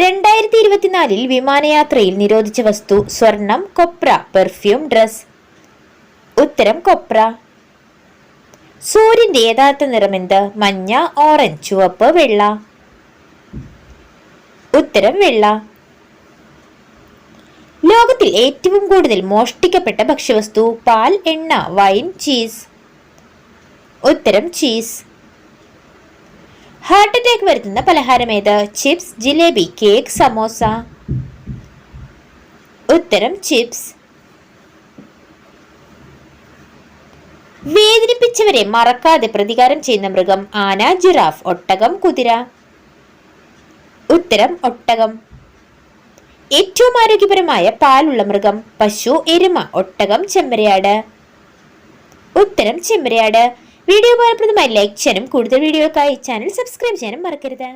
രണ്ടായിരത്തി ഇരുപത്തിനാലിൽ വിമാനയാത്രയിൽ നിരോധിച്ച വസ്തു സ്വർണം കൊപ്ര പെർഫ്യൂം ഡ്രസ് ഉത്തരം കൊപ്ര. സൂര്യന്റെ യഥാർത്ഥ നിറമെന്ത് മഞ്ഞ ഓറഞ്ച് ചുവപ്പ് വെള്ള. ഉത്തരം വെള്ള. ലോകത്തിൽ ഏറ്റവും കൂടുതൽ മോഷ്ടിക്കപ്പെട്ട ഭക്ഷ്യവസ്തു പാൽ എണ്ണ വൈൻ ചീസ്. ഉത്തരം ചീസ്. ഹാർട്ട് അറ്റാക്ക് വരുത്തുന്ന പലഹാരം ഏത്? Chips jalebi cake samosa. ഉത്തരം ചിപ്സ് വേദനിപ്പിച്ചവരെ മറക്കാതെ പ്രതികാരം ചെയ്യുന്ന മൃഗം ആന ജിറാഫ് ഒട്ടകം കുതിര. ഉത്തരം ഒട്ടകം. ഏറ്റവും ആരോഗ്യപരമായ പാലുള്ള മൃഗം പശു എരുമ ഒട്ടകം ചെമ്മരയാട് ഉത്തരം ചെമ്മരിയാട് വീഡിയോ ഉപകാരപ്രദമായി ലൈക്ക് ചെയ്യാനും കൂടുതൽ വീഡിയോക്കായി ചാനൽ സബ്സ്ക്രൈബ് ചെയ്യാനും മറക്കരുത്.